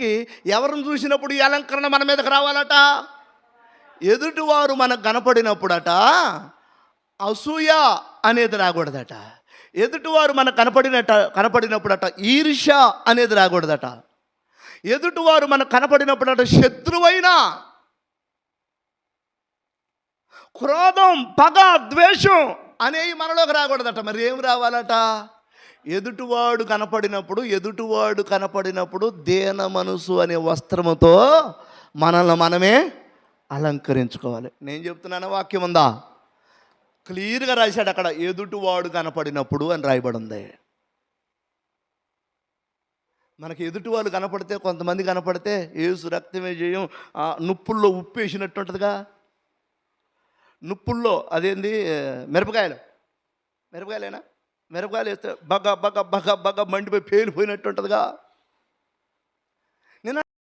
మీదకి ఎవరిని చూసినప్పుడు ఈ అలంకరణ మన మీదకి రావాలట? ఎదుటివారు మనకు కనపడినప్పుడట అసూయ అనేది రాకూడదట. ఎదుటివారు మనకు కనపడినట కనపడినప్పుడట ఈర్ష అనేది రాకూడదట. ఎదుటివారు మనకు కనపడినప్పుడట శత్రువైనా క్రోధం పగ ద్వేషం అనేవి మనలోకి రాకూడదట. మరి ఏం రావాలట? ఎదుటివాడు కనపడినప్పుడు ఎదుటివాడు కనపడినప్పుడు దేన మనసు అనే వస్త్రముతో మనల్ని మనమే అలంకరించుకోవాలి. నేను చెప్తున్నాను వాక్యం ఉందా? క్లియర్గా రాశాడు అక్కడ ఎదుటివాడు కనపడినప్పుడు అని రాయబడి ఉంది మనకి ఎదుటి వాళ్ళు కనపడితే కొంతమంది కనపడితే ఏసు రక్తమే చేయం నుప్పుల్లో ఉప్పు వేసినట్టు ఉంటుందిగా. నుప్పుల్లో అదేంది? మిరపకాయలు. మిరపకాయలేనా? మిరపకాయలు వేస్తే బగ బగ బగ బగ మండిపోయి పేలిపోయినట్టు ఉంటుందిగా